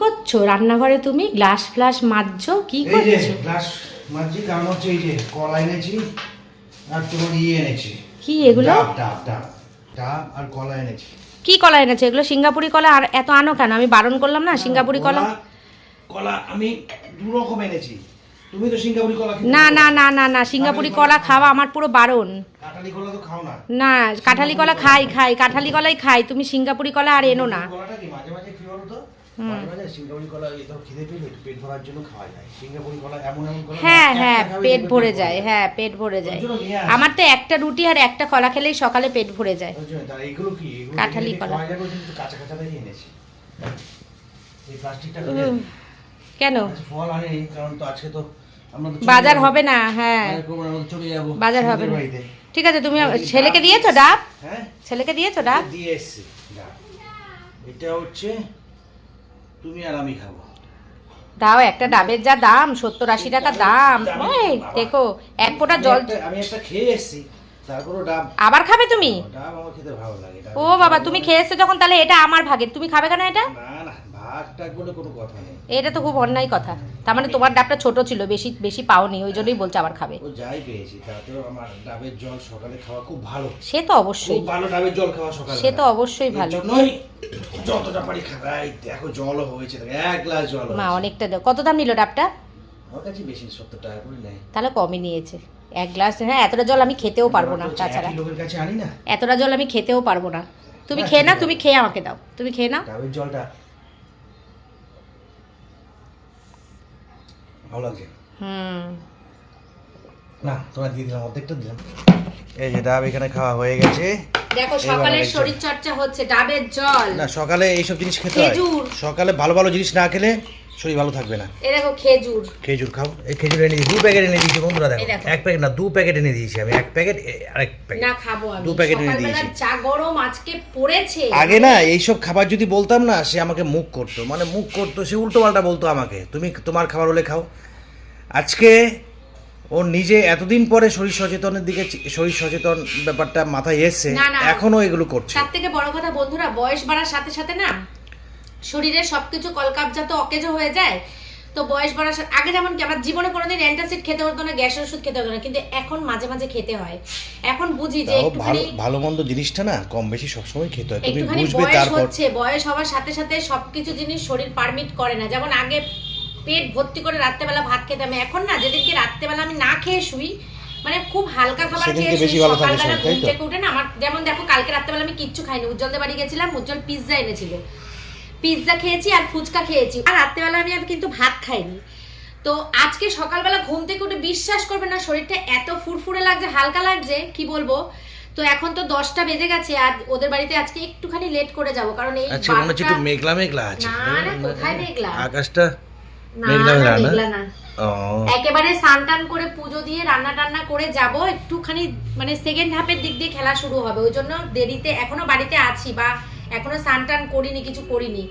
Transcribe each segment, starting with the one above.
করছ? রান্নাঘরে তুমি গ্লাস ফ্লাস মাজছো? কি করছ? গ্লাস মাঝি কারণ হচ্ছে এই যে কলা এনেছি আর তোমার ইয়ে এনেছি। কি এগুলো? ডাব ডাব ডাব। ডাব আর কলা এনেছি। কি কলা এনেছে? এগুলো সিঙ্গাপুরি কলা? আর এত আনো কেন? আমি বারণ করলাম না সিঙ্গাপুরি কলা কলা? আমি দু রকম এনেছি। তুমি তো সিঙ্গাপুরি কলা না না না না না সিঙ্গাপুরি কলা খাওয়া আমার পুরো বারণ। কাঁঠালি কলা তো খাও না। না কাঁঠালি কলা খাই খাই কাঁঠালি কলাই খাই। তুমি সিঙ্গাপুরি কলা আর এনো না। কলাটা কি? মাঝে মাঝে কি বলো তো মাঝে মাঝে সিঙ্গাপুরি কলা এই তো খিদে পেলে পেট ভরার জন্য খাওয়া যায়। সিঙ্গাপুরি কলা এমন এমন কলা হ্যাঁ হ্যাঁ পেট ভরে যায় হ্যাঁ পেট ভরে যায়। আমার তো একটা রুটি আর একটা কলা খেলেই সকালে পেট ভরে যায়। কি? কাঁঠালি কলা। কাঁচা কাঁচা এনেছি। এই প্লাস্টিকটা কেন? ফল আনেনি কারণ তো আজকে তো আমরা তো চলে বাজার হবে না হ্যাঁ। বাজার হবে না। ঠিক আছে তুমি ছেলেকে দিয়েছ ডাব? হ্যাঁ। ছেলেকে দিয়েছ ডাব? দিয়ে এসছি ডাব। এটা হচ্ছে তুমি আর আমি খাব। দাও একটা ডাবের যা দাম সত্তর আশি টাকা দাম। ওই দেখো এক ফোঁটা জল আমি একটা খেয়ে এসছি তারপরও ডাব। আবার খাবে তুমি? ডাব আমার খেতে ভালো লাগে ও বাবা তুমি খেয়ে এসছো যখন তাহলে এটা আমার ভাগের। তুমি খাবে কেন এটা? না না বলে কোনো কথা নেই। এটা তো খুব অন্যায় কথা। তার মানে তোমার ডাবটা ছোট ছিল বেশি বেশি পাওনি ওই জন্যই বলছে আবার খাবে। ও যাই পেয়েছি তাতেও আমার ডাবের জল সকালে খাওয়া খুব ভালো। সে তো অবশ্যই। খুব ভালো ডাবের জল খাওয়া সকালে সে তো অবশ্যই ভালো। জন্যই যতটা পারি খাবে দেখো জলও হয়েছে এক গ্লাস জল মা অনেকটা দাও কত দাম নিল ডাবটা? আমার কাছে বেশি সত্তর টাকা করে নেয়। তাহলে কমই নিয়েছে। এক গ্লাস হ্যাঁ এতটা জল আমি খেতেও পারব না তাছাড়া। লোকের কাছে আনি না। এতটা জল আমি খেতেও পারব না। তুমি খেয়ে না তুমি খেয়ে আমাকে দাও। তুমি খেয়ে নাও। ডাবের জলটা ভালো লাগছে? হুম। না তোমার দিয়ে দিলাম অর্ধেকটা দিলাম। এই যে ডাব এখানে খাওয়া হয়ে গেছে। দেখো সকালে শরীর চর্চা হচ্ছে ডাবের জল। না সকালে এইসব জিনিস খেতে হয়। সকালে ভালো ভালো জিনিস না খেলে শরীর ভালো থাকবে না। এ দেখো খেজুর। খেজুর খাও। এই খেজুর এনে দিয়েছি দু প্যাকেট এনে দিয়েছি বন্ধুরা দেখো। এক প্যাকেট না দু প্যাকেট এনে দিয়েছি আমি। এক প্যাকেট আরেক প্যাকেট। না খাব আমি। দু প্যাকেট এনে দিয়েছি। যা গরম আজকে পড়েছে। আগে না এইসব খাবার যদি বলতাম না সে আমাকে মুখ করতো। মানে মুখ করতো সে উল্টো পাল্টা বলতো আমাকে তুমি তোমার খাবার হলে খাও। আজকে ও নিজে এতদিন পরে শরীর সচেতনের দিকে শরীর সচেতন ব্যাপারটা মাথায় এসছে। এখনও এগুলো করছে। তার থেকে বড় কথা বন্ধুরা বয়স বাড়ার সাথে সাথে না শরীরের সবকিছু কলকাবজাত অকেজো হয়ে যায় তো বয়স বাড়ার আগে যেমন কি আমার জীবনে কোনোদিন অ্যান্টাসিড খেতে হতো না গ্যাসের ওষুধ খেতে হতো না কিন্তু এখন মাঝে মাঝে খেতে হয়। এখন বুঝি যে ভালো একটুখানি ভালো মন্দ জিনিসটা না কম বেশি সবসময় খেতে হয়। তুমি বুঝবে বয়স তারপর। হচ্ছে বয়স হওয়ার সাথে সাথে সবকিছু জিনিস শরীর পারমিট করে না। যেমন আগে পেট ভর্তি করে রাত্রেবেলা ভাত খেতাম এখন না যেদিনকে রাত্রেবেলা আমি না খেয়ে শুই মানে খুব হালকা খাবার খেয়ে সকালবেলা ঘুম থেকে উঠে না আমার যেমন দেখো কালকে রাত্রেবেলা আমি কিচ্ছু খাইনি উজ্জ্বলদের বাড়ি গেছিলাম উজ্জ্বল পিৎজা এনেছিল। পিৎজা খেয়েছি আর ফুচকা খেয়েছি। আর রাত্রেবেলা আমি আর কিন্তু ভাত খাইনি। তো আজকে সকালবেলা ঘুম থেকে উঠে বিশ্বাস করবে না শরীরটা এত ফুরফুরে লাগছে হালকা লাগছে কি বলব? তো এখন তো দশটা বেজে গেছে আর ওদের বাড়িতে আজকে একটুখানি লেট করে যাব কারণ এই আচ্ছা মনে হচ্ছে একটু মেঘলা মেঘলা আছে। না, না, কোথায় মেঘলা? আকাশটা মেঘলা না, মেঘলা না? একেবারে স্নান টান করে পুজো দিয়ে রান্না টান্না করে যাব একটুখানি মানে সেকেন্ড হাফের দিক দিয়ে খেলা শুরু হবে ওই জন্য দেরিতে এখনও বাড়িতে আছি বা এখনও স্নান টান করিনি কিছু করিনি।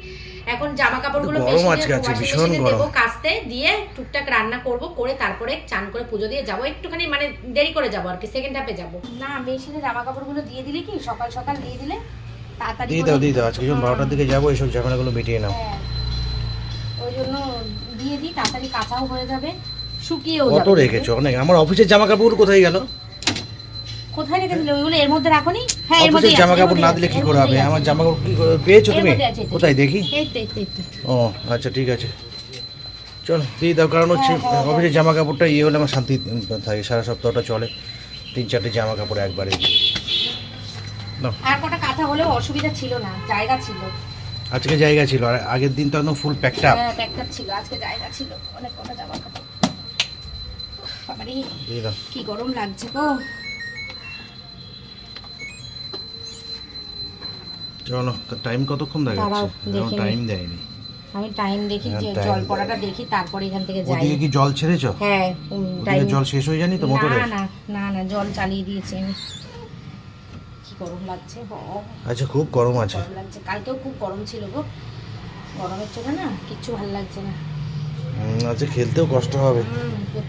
এখন জামা কাপড়গুলো মেশিনে আজকে আছে, ভীষণ গরম। দেবো কাচতে দিয়ে টুকটাক রান্না করব করে তারপরে চান করে পুজো দিয়ে যাব। একটুখানি মানে দেরি করে যাব আর কি সেকেন্ড হাফে যাব। না মেশিনে জামা কাপড়গুলো দিয়ে দিলে কি সকাল সকাল দিয়ে দিলে তাড়াতাড়ি দিয়ে দাও দিয়ে দাও আজকে যখন হ্যাঁ। বারোটার দিকে যাব এইসব ঝামেলাগুলো মিটিয়ে নাও। হ্যাঁ। ওই জন্য দিয়ে দিই তাড়াতাড়ি কাঁচাও হয়ে যাবে শুকিয়েও কত রেখেছো? অনেক। আমার অফিসের জামা কাপড় কোথায় গেল? কোথায় রেখে দিলে? ওইগুলো এর মধ্যে রাখোনি হ্যাঁ এর আছে, জামা কাপড় না দিলে কি করে হবে? আমার জামা কাপড় কি করে- পেয়েছ তুমি? মধ্যে। কোথায় দেখি। ও আচ্ছা ঠিক আছে। চল দিয়ে দাও কারণ হচ্ছে অফিসের জামা কাপড়টা ইয়ে হলে আমার শান্তি থাকে সারা সপ্তাহটা চলে। তিন চারটে জামা কাপড় একবারে আর কটা কাঁথা হলেও অসুবিধা ছিল না জায়গা ছিল। আজকে জায়গা ছিল আর আগের দিন তো একদম ফুল প্যাকটা হ্যাঁ প্যাকটা ছিল আজকে জায়গা ছিল অনেক কটা জামা কাপড় কি গরম লাগছে গো। চলো টাইম কতক্ষণ দেখা যাচ্ছে। টাইম দেয়নি। আমি টাইম দেখি হ্যাঁ, যে জল। পড়াটা দেখি তারপরে এখান থেকে যাই। ওদিকে কি জল ছেড়েছো? হ্যাঁ টাইম জল শেষ হয়ে জানি তো মোটরে? না না না না জল চালিয়ে দিয়েছি আমি। কি গরম লাগছে হ। আচ্ছা খুব গরম আছে। গরম লাগছে। কালকেও খুব গরম ছিল গো। গরমের জন্য না কিচ্ছু ভালো লাগছে না। আজকে খেলতেও কষ্ট হবে।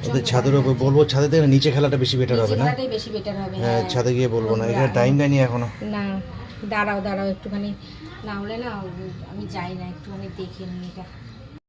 ওদের ছাদের উপর বলব ছাদে থেকে নিচে খেলাটা বেশি বেটার হবে না? বেশি বেটার হবে হ্যাঁ হ্যাঁ। ছাদে গিয়ে বলব না এখানে টাইম দেয়নি এখনও। না দাঁড়াও দাঁড়াও একটুখানি। না হলে না আমি যাই না একটুখানি দেখে নিই এটা।